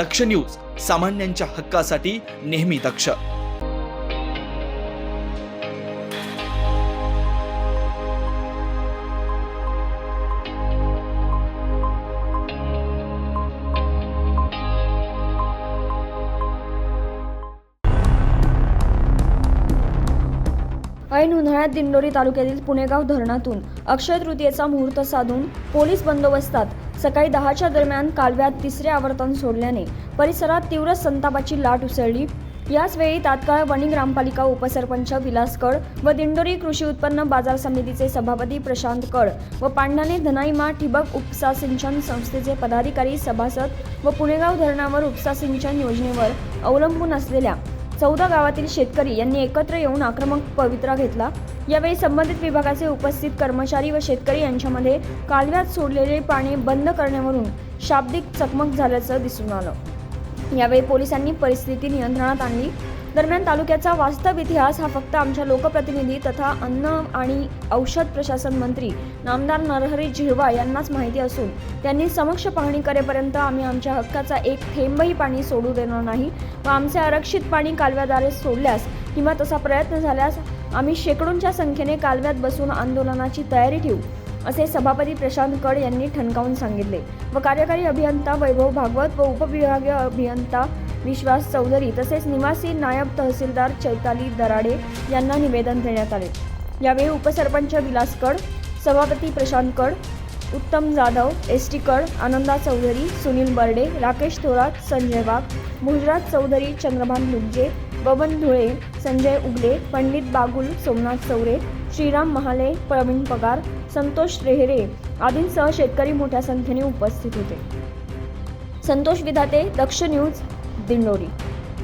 दक्ष news सामान्यांच्या हक्कासाठी नेहमी दक्ष. ऐन उन्हाळ्यात दिंडोरी तालुक्यातील पुणेगाव धरणातून अक्षय तृतीयेचा मुहूर्त साधून पोलीस बंदोबस्तात सकाळी दहाच्या दरम्यान कालव्यात तिसरे आवर्तन सोडल्याने परिसरात तीव्र संतापाची लाट उसळली. याचवेळी तात्काळ वणी ग्रामपालिका उपसरपंच विलास कड व दिंडोरी कृषी उत्पन्न बाजार समितीचे सभापती प्रशांत कड व पांढाणे धनाईमा ठिबक उपसा सिंचन संस्थेचे पदाधिकारी सभासद व पुणेगाव धरणावर उपसा सिंचन योजनेवर अवलंबून असलेल्या चौदा गावातील शेतकरी यांनी एकत्र येऊन आक्रमक पवित्रा घेतला. यावेळी संबंधित विभागाचे उपस्थित कर्मचारी व शेतकरी यांच्यामध्ये कालव्यात सोडलेले पाणी बंद करण्यावरून शाब्दिक चकमक झाल्याचं दिसून आलं. यावेळी पोलिसांनी परिस्थिती नियंत्रणात आणली. दरम्यान तालुक्याचा वास्तव इतिहास हा फक्त आमच्या लोकप्रतिनिधी तथा अन्न आणि औषध प्रशासन मंत्री नामदार नरहरी झिरवा यांनाच माहिती असून त्यांनी समक्ष पाहणी करेपर्यंत आम्ही आमच्या हक्काचा एक थेंबही पाणी सोडू देणार नाही व आमचे आरक्षित पाणी कालव्याद्वारे सोडल्यास किंवा तसा प्रयत्न झाल्यास आम्ही शेकडोंच्या संख्येने कालव्यात बसून आंदोलनाची तयारी ठेवू. असे सभापती प्रशांत कड यांनी ठणकावून सांगितले. व कार्यकारी अभियंता वैभव भागवत व उपविभागीय अभियंता विश्वास चौधरी तसेच निवासी नायब तहसीलदार चैताली दराडे यांना निवेदन देण्यात आले. यावेळी उपसरपंच विलास कड सभापती प्रशांत कड उत्तम जाधव एस टी कड आनंदा चौधरी सुनील बर्डे राकेश थोरात संजय वाघ गुजरात चौधरी चंद्रभान लुगजे बबन धुळे संजय उगले पंडित बागुल सोमनाथ चौरे श्रीराम महाले प्रवीण पगार संतोष रेहरे आदींसह शेतकरी मोठ्या संख्येने उपस्थित होते. संतोष विधाते दक्ष न्यूज दिंडोरी.